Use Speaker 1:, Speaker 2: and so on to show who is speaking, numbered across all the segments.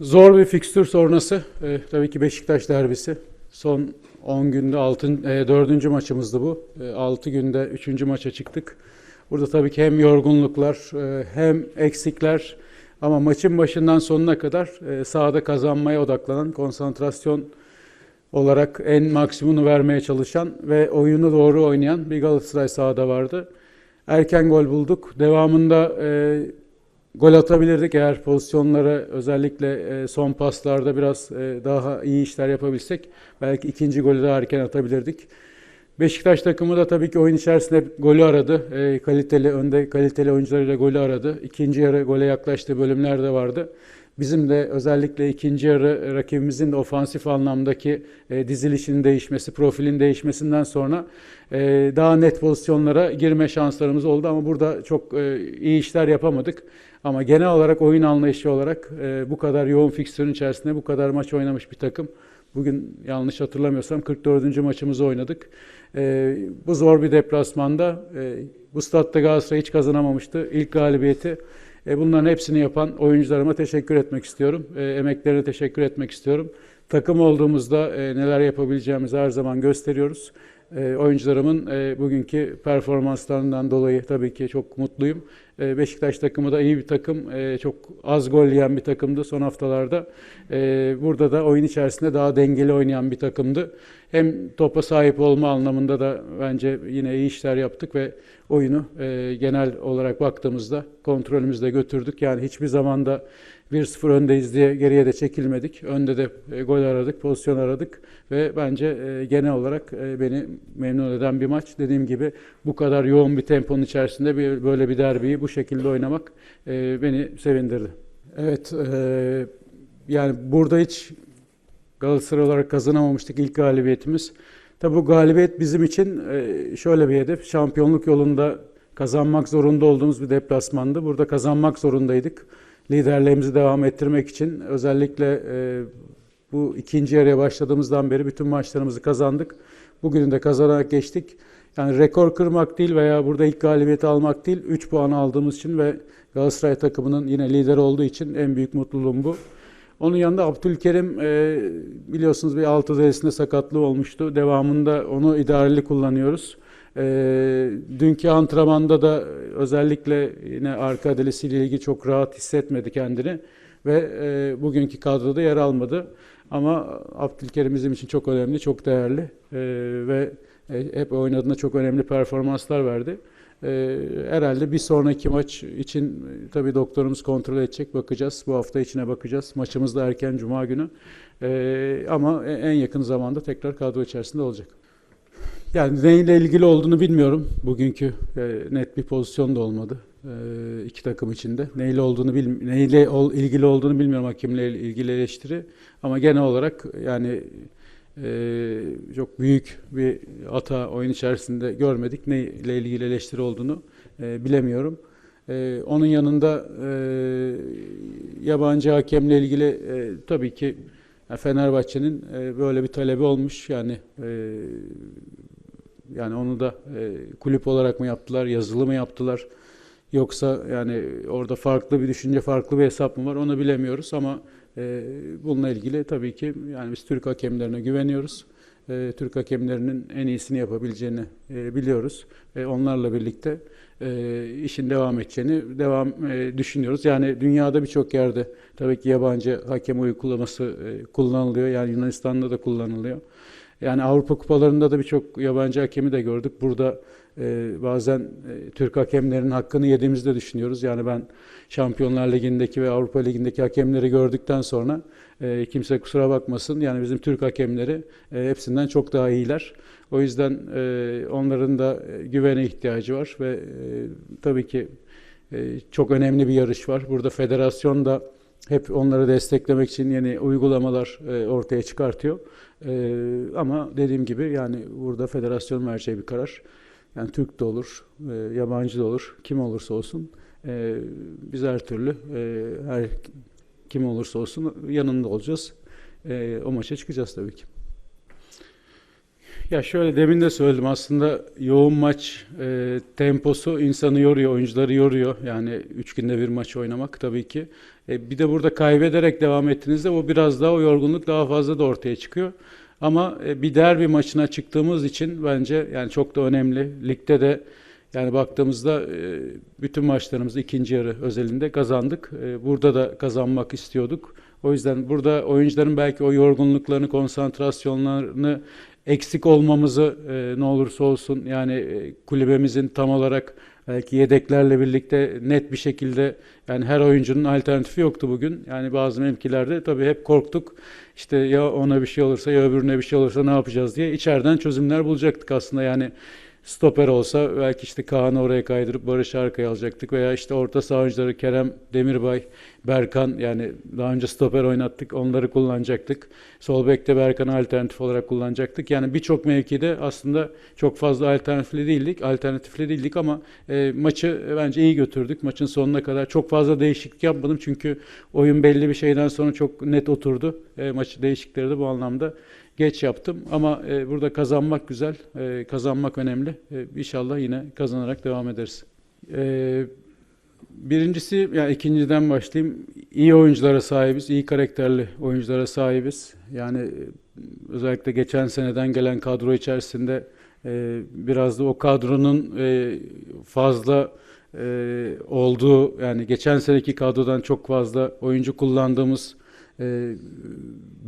Speaker 1: Zor bir fikstür sonrası. E, tabii ki Beşiktaş derbisi. Son 10 günde 6. E, 4. maçımızdı bu. E, 6 günde 3. maça çıktık. Burada tabii ki hem yorgunluklar e, hem eksikler ama maçın başından sonuna kadar e, sahada kazanmaya odaklanan konsantrasyon olarak en maksimumunu vermeye çalışan ve oyunu doğru oynayan bir Galatasaray sahada vardı. Erken gol bulduk. Devamında e, gol atabilirdik eğer pozisyonlara özellikle e, son paslarda biraz e, daha iyi işler yapabilsek. Belki ikinci golü daha erken atabilirdik. Beşiktaş takımı da tabii ki oyun içerisinde golü aradı. E, kaliteli önde kaliteli oyuncularıyla golü aradı. İkinci yarı gole yaklaştığı bölümler de vardı. Bizim de özellikle ikinci yarı rakibimizin de ofansif anlamdaki e, dizilişinin değişmesi, profilin değişmesinden sonra e, daha net pozisyonlara girme şanslarımız oldu ama burada çok e, iyi işler yapamadık. Ama genel olarak oyun anlayışı olarak e, bu kadar yoğun fikstürün içerisinde bu kadar maç oynamış bir takım. Bugün yanlış hatırlamıyorsam 44. maçımızı oynadık. E, bu zor bir deplasmanda e, bu statta Galatasaray hiç kazanamamıştı. İlk galibiyeti e, bunların hepsini yapan oyuncularıma teşekkür etmek istiyorum. E, emeklerine teşekkür etmek istiyorum. Takım olduğumuzda e, neler yapabileceğimizi her zaman gösteriyoruz. E, oyuncularımın e, bugünkü performanslarından dolayı tabii ki çok mutluyum. E, Beşiktaş takımı da iyi bir takım. E, çok az gol yiyen bir takımdı son haftalarda. Burada da oyun içerisinde daha dengeli oynayan bir takımdı. Hem topa sahip olma anlamında da bence yine iyi işler yaptık ve oyunu genel olarak baktığımızda kontrolümüzde götürdük. Yani hiçbir zamanda 1-0 öndeyiz diye geriye de çekilmedik. Önde de e, gol aradık, pozisyon aradık ve bence e, genel olarak e, beni memnun eden bir maç. Dediğim gibi bu kadar yoğun bir temponun içerisinde bir, böyle bir derbiyi bu şekilde oynamak beni sevindirdi. Evet, yani burada hiç Galatasaray olarak kazanamamıştık ilk galibiyetimiz. Tabi bu galibiyet bizim için şöyle bir hedef. Şampiyonluk yolunda kazanmak zorunda olduğumuz bir deplasmandı. Burada kazanmak zorundaydık. Liderliğimizi devam ettirmek için özellikle e, bu ikinci yarıya başladığımızdan beri bütün maçlarımızı kazandık. Bugün de kazanarak geçtik. Yani rekor kırmak değil veya burada ilk galibiyeti almak değil, 3 puan aldığımız için ve Galatasaray takımının yine lider olduğu için en büyük mutluluğum bu. Onun yanında Abdülkerim e, biliyorsunuz bir altı derisinde sakatlığı olmuştu. Devamında onu idareli kullanıyoruz. E, dünkü antrenmanda da özellikle yine arka delisiyle ilgili çok rahat hissetmedi kendini ve e, bugünkü kadroda yer almadı. Ama Abdülkerim bizim için çok önemli, çok değerli e, ve e, hep oynadığında çok önemli performanslar verdi. E, herhalde bir sonraki maç için e, tabii doktorumuz kontrol edecek, bakacağız. Bu hafta içine bakacağız. Maçımız da erken Cuma günü. E, ama en yakın zamanda tekrar kadro içerisinde olacak. Yani neyle ilgili olduğunu bilmiyorum. Bugünkü e, net bir pozisyon da olmadı e, iki takım içinde. Neyle olduğunu bil, neyle ol, ilgili olduğunu bilmiyorum hakemle ilgili eleştiri. Ama genel olarak yani e, çok büyük bir hata oyun içerisinde görmedik. Neyle ilgili eleştiri olduğunu e, bilemiyorum. E, onun yanında e, yabancı hakemle ilgili e, tabii ki yani Fenerbahçe'nin e, böyle bir talebi olmuş. Yani e, yani onu da e, kulüp olarak mı yaptılar, yazılı mı yaptılar? Yoksa yani orada farklı bir düşünce, farklı bir hesap mı var onu bilemiyoruz ama e, bununla ilgili tabii ki yani biz Türk hakemlerine güveniyoruz. E, Türk hakemlerinin en iyisini yapabileceğini e, biliyoruz. E, onlarla birlikte e, işin devam edeceğini devam e, düşünüyoruz. Yani dünyada birçok yerde tabii ki yabancı hakem uygulaması e, kullanılıyor. Yani Yunanistan'da da kullanılıyor. Yani Avrupa kupalarında da birçok yabancı hakemi de gördük. Burada e, bazen e, Türk hakemlerin hakkını yediğimizi de düşünüyoruz. Yani ben Şampiyonlar Ligi'ndeki ve Avrupa Ligi'ndeki hakemleri gördükten sonra e, kimse kusura bakmasın. Yani bizim Türk hakemleri e, hepsinden çok daha iyiler. O yüzden e, onların da e, güvene ihtiyacı var ve e, tabii ki e, çok önemli bir yarış var. Burada federasyon da hep onları desteklemek için yeni uygulamalar e, ortaya çıkartıyor. E, ama dediğim gibi yani burada federasyon vereceği bir karar. Yani Türk de olur, e, yabancı da olur, kim olursa olsun e, biz her türlü e, her kim olursa olsun yanında olacağız. E, o maça çıkacağız tabii ki. Ya şöyle demin de söyledim aslında yoğun maç e, temposu insanı yoruyor, oyuncuları yoruyor. Yani üç günde bir maç oynamak tabii ki. E, bir de burada kaybederek devam ettiğinizde o biraz daha o yorgunluk daha fazla da ortaya çıkıyor. Ama e, bir derbi maçına çıktığımız için bence yani çok da önemli. Ligde de yani baktığımızda e, bütün maçlarımızı ikinci yarı özelinde kazandık. E, Burada da kazanmak istiyorduk. O yüzden burada oyuncuların belki o yorgunluklarını, konsantrasyonlarını eksik olmamızı e, ne olursa olsun yani e, kulübemizin tam olarak belki yedeklerle birlikte net bir şekilde yani her oyuncunun alternatifi yoktu bugün. Yani bazı mevkilerde tabii hep korktuk. İşte ya ona bir şey olursa ya öbürüne bir şey olursa ne yapacağız diye içeriden çözümler bulacaktık aslında. Yani stoper olsa belki işte Kaan'ı oraya kaydırıp Barış'ı arkaya alacaktık veya işte orta saha oyuncuları Kerem Demirbay, Berkan yani daha önce stoper oynattık onları kullanacaktık. Sol bekte Berkan'ı alternatif olarak kullanacaktık. Yani birçok mevkide aslında çok fazla alternatifli değildik, alternatifli değildik ama e, maçı bence iyi götürdük. Maçın sonuna kadar çok fazla değişiklik yapmadım çünkü oyun belli bir şeyden sonra çok net oturdu. E, maçı değişiklikleri de bu anlamda geç yaptım ama e, burada kazanmak güzel, e, kazanmak önemli. E, inşallah yine kazanarak devam ederiz. E, birincisi, yani ikinciden başlayayım. İyi oyunculara sahibiz, iyi karakterli oyunculara sahibiz. Yani e, özellikle geçen seneden gelen kadro içerisinde e, biraz da o kadronun e, fazla e, olduğu, yani geçen seneki kadrodan çok fazla oyuncu kullandığımız e,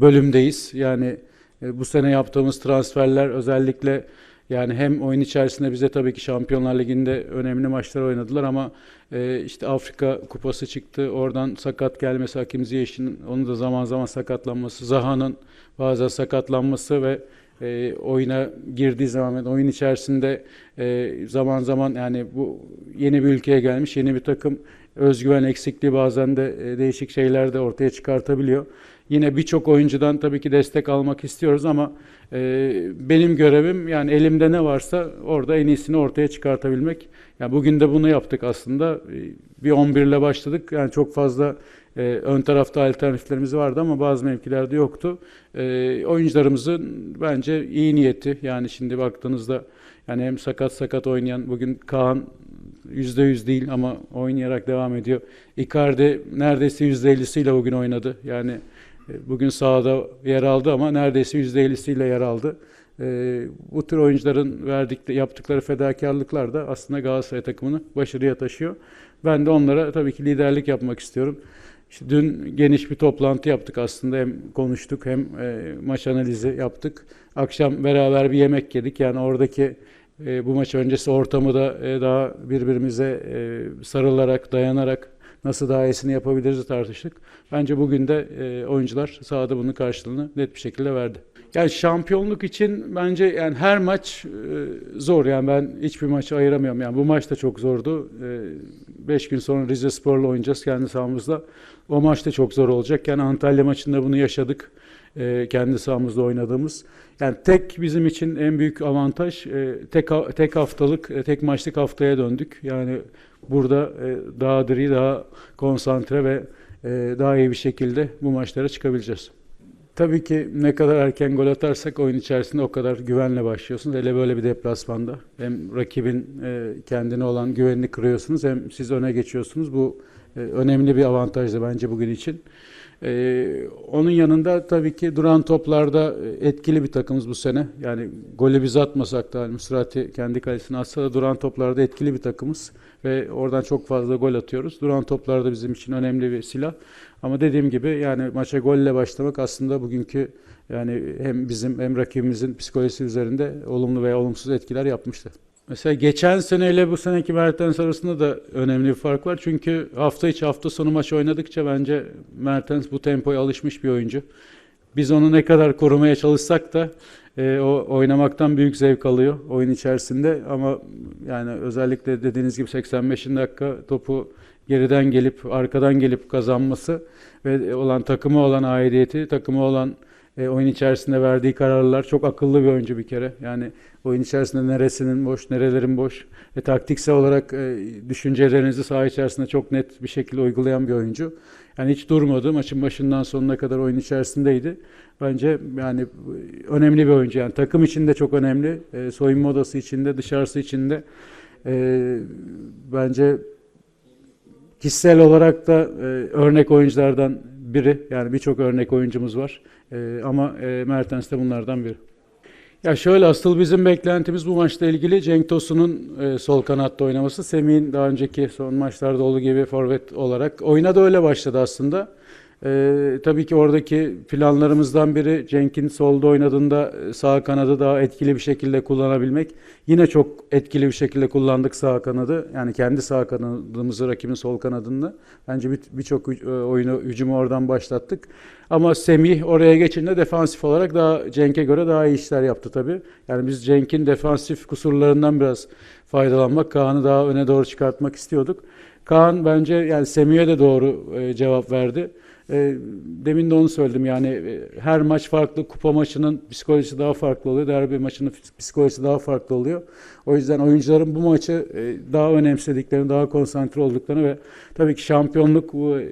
Speaker 1: bölümdeyiz. Yani e, bu sene yaptığımız transferler özellikle yani hem oyun içerisinde bize tabii ki Şampiyonlar Ligi'nde önemli maçlar oynadılar ama e, işte Afrika Kupası çıktı. Oradan sakat gelmesi Hakim Ziyech'in onu da zaman zaman sakatlanması, Zaha'nın bazen sakatlanması ve e, oyuna girdiği zaman oyun içerisinde e, zaman zaman yani bu yeni bir ülkeye gelmiş yeni bir takım özgüven eksikliği bazen de e, değişik şeyler de ortaya çıkartabiliyor. Yine birçok oyuncudan tabii ki destek almak istiyoruz ama e, benim görevim yani elimde ne varsa orada en iyisini ortaya çıkartabilmek. Yani bugün de bunu yaptık aslında. E, Bir 11 ile başladık. Yani çok fazla e, ön tarafta alternatiflerimiz vardı ama bazı mevkilerde yoktu. E, oyuncularımızın bence iyi niyeti yani şimdi baktığınızda yani hem sakat sakat oynayan bugün Kaan yüzde yüz değil ama oynayarak devam ediyor. Icardi neredeyse yüzde ellisiyle bugün oynadı. Yani bugün sahada yer aldı ama neredeyse yüzde ellisiyle yer aldı. E, bu tür oyuncuların verdikleri, yaptıkları fedakarlıklar da aslında Galatasaray takımını başarıya taşıyor. Ben de onlara tabii ki liderlik yapmak istiyorum. İşte dün geniş bir toplantı yaptık aslında hem konuştuk hem e, maç analizi yaptık. Akşam beraber bir yemek yedik. Yani oradaki e, bu maç öncesi ortamı da e, daha birbirimize e, sarılarak, dayanarak nasıl daha iyisini yapabiliriz tartıştık. Bence bugün de e, oyuncular sahada bunun karşılığını net bir şekilde verdi. Yani şampiyonluk için bence yani her maç e, zor. Yani ben hiçbir maçı ayıramıyorum. Yani bu maç da çok zordu. 5 gün sonra Rize Spor'la oynayacağız kendi sahamızda. O maç da çok zor olacak. Yani Antalya maçında bunu yaşadık. E, kendi sahamızda oynadığımız. Yani tek bizim için en büyük avantaj e, tek tek haftalık, e, tek maçlık haftaya döndük. Yani burada e, daha diri, daha konsantre ve e, daha iyi bir şekilde bu maçlara çıkabileceğiz. Tabii ki ne kadar erken gol atarsak oyun içerisinde o kadar güvenle başlıyorsunuz. Hele böyle bir deplasmanda. Hem rakibin e, kendine olan güvenini kırıyorsunuz hem siz öne geçiyorsunuz. Bu e, önemli bir avantajdı bence bugün için. E, onun yanında tabii ki duran toplarda etkili bir takımız bu sene. Yani golü biz atmasak da Müsrati kendi kalesine atsa da duran toplarda etkili bir takımız. Ve oradan çok fazla gol atıyoruz. Duran toplarda bizim için önemli bir silah. Ama dediğim gibi yani maça golle başlamak aslında bugünkü yani hem bizim hem rakibimizin psikolojisi üzerinde olumlu veya olumsuz etkiler yapmıştı. Mesela geçen seneyle bu seneki Mertens arasında da önemli bir fark var. Çünkü hafta içi hafta sonu maç oynadıkça bence Mertens bu tempoya alışmış bir oyuncu. Biz onu ne kadar korumaya çalışsak da e, o oynamaktan büyük zevk alıyor oyun içerisinde ama yani özellikle dediğiniz gibi 85. dakika topu geriden gelip arkadan gelip kazanması ve olan takımı olan aidiyeti, takımı olan E, oyun içerisinde verdiği kararlar çok akıllı bir oyuncu bir kere. Yani oyun içerisinde neresinin boş, nerelerin boş. E, taktiksel olarak e, düşüncelerinizi saha içerisinde çok net bir şekilde uygulayan bir oyuncu. Yani hiç durmadı. Maçın başından sonuna kadar oyun içerisindeydi. Bence yani önemli bir oyuncu. Yani takım için de çok önemli. E, soyunma odası içinde, dışarısı içinde. E, bence kişisel olarak da e, örnek oyunculardan biri. Yani birçok örnek oyuncumuz var. E, ama e, Mertens de bunlardan biri. Ya şöyle asıl bizim beklentimiz bu maçla ilgili Cenk Tosun'un e, sol kanatta oynaması. Semih'in daha önceki son maçlarda olduğu gibi forvet olarak. Oyuna da öyle başladı aslında. E, tabii ki oradaki planlarımızdan biri Cenk'in solda oynadığında e, sağ kanadı daha etkili bir şekilde kullanabilmek. Yine çok etkili bir şekilde kullandık sağ kanadı. Yani kendi sağ kanadımızı rakibin sol kanadında. Bence bir- birçok bir, oyunu hücumu oradan başlattık. Ama Semih oraya geçince defansif olarak daha Cenk'e göre daha iyi işler yaptı tabii. Yani biz Cenk'in defansif kusurlarından biraz faydalanmak, Kaan'ı daha öne doğru çıkartmak istiyorduk. Kaan bence yani Semih'e de doğru e, cevap verdi. E, demin de onu söyledim yani e, her maç farklı, kupa maçının psikolojisi daha farklı oluyor, derbi maçının psikolojisi daha farklı oluyor. O yüzden oyuncuların bu maçı e, daha önemsediklerini, daha konsantre olduklarını ve tabii ki şampiyonluk, bu e,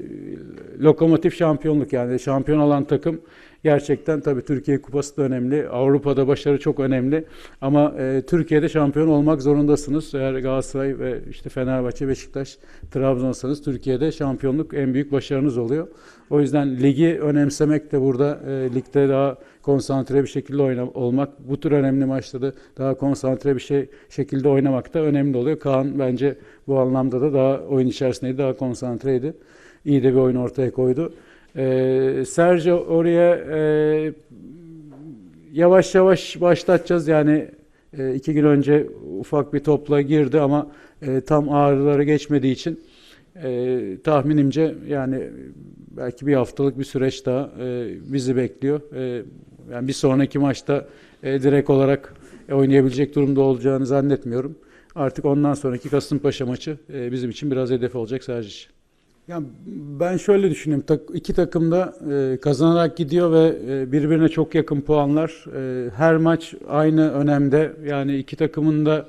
Speaker 1: lokomotif şampiyonluk yani şampiyon olan takım gerçekten tabii Türkiye Kupası da önemli. Avrupa'da başarı çok önemli. Ama e, Türkiye'de şampiyon olmak zorundasınız. Eğer Galatasaray ve işte Fenerbahçe, Beşiktaş, Trabzon'sanız Türkiye'de şampiyonluk en büyük başarınız oluyor. O yüzden ligi önemsemek de burada e, ligde daha konsantre bir şekilde oyna, olmak, bu tür önemli maçlarda daha konsantre bir şey şekilde oynamak da önemli oluyor. Kaan bence bu anlamda da daha oyun içerisindeydi, daha konsantreydi. İyi de bir oyun ortaya koydu. Ee, Sergio oraya e, yavaş yavaş başlatacağız. Yani e, iki gün önce ufak bir topla girdi ama e, tam ağrıları geçmediği için e, tahminimce yani belki bir haftalık bir süreç daha e, bizi bekliyor. E, yani bir sonraki maçta e, direkt olarak oynayabilecek durumda olacağını zannetmiyorum. Artık ondan sonraki Kasımpaşa maçı e, bizim için biraz hedef olacak Sergio için. Ya ben şöyle düşünüyorum. Tak, iki takım da e, kazanarak gidiyor ve e, birbirine çok yakın puanlar. E, her maç aynı önemde. Yani iki takımın da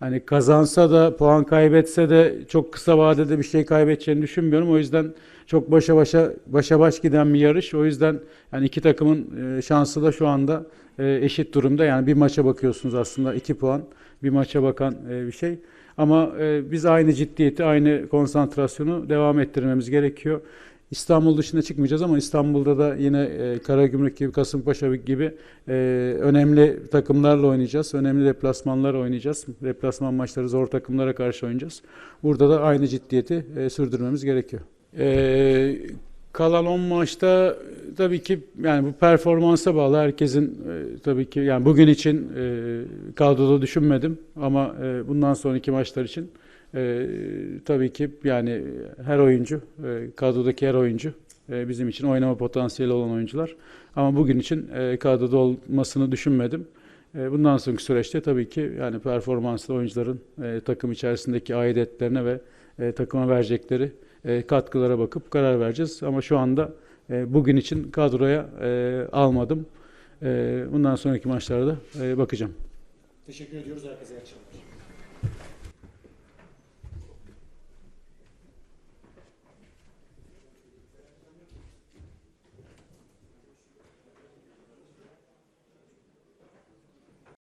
Speaker 1: hani kazansa da puan kaybetse de çok kısa vadede bir şey kaybedeceğini düşünmüyorum. O yüzden çok başa başa başa baş giden bir yarış. O yüzden yani iki takımın e, şansı da şu anda e, eşit durumda. Yani bir maça bakıyorsunuz aslında iki puan bir maça bakan e, bir şey. Ama biz aynı ciddiyeti, aynı konsantrasyonu devam ettirmemiz gerekiyor. İstanbul dışına çıkmayacağız ama İstanbul'da da yine e, Karagümrük gibi, Kasımpaşa gibi e, önemli takımlarla oynayacağız. Önemli deplasmanlar oynayacağız. Deplasman maçları zor takımlara karşı oynayacağız. Burada da aynı ciddiyeti e, sürdürmemiz gerekiyor. E, kalan 10 maçta tabii ki yani bu performansa bağlı. Herkesin e, tabii ki yani bugün için e, kadroda düşünmedim ama e, bundan sonraki maçlar için e, tabii ki yani her oyuncu, e, kadrodaki her oyuncu e, bizim için oynama potansiyeli olan oyuncular. Ama bugün için e, kadroda olmasını düşünmedim. E, bundan sonraki süreçte tabii ki yani performanslı oyuncuların e, takım içerisindeki aidiyetlerine ve e, takıma verecekleri e, katkılara bakıp karar vereceğiz. Ama şu anda e, bugün için kadroya e, almadım. E, bundan sonraki maçlarda e, bakacağım.
Speaker 2: Teşekkür ediyoruz herkese. iyi akşamlar.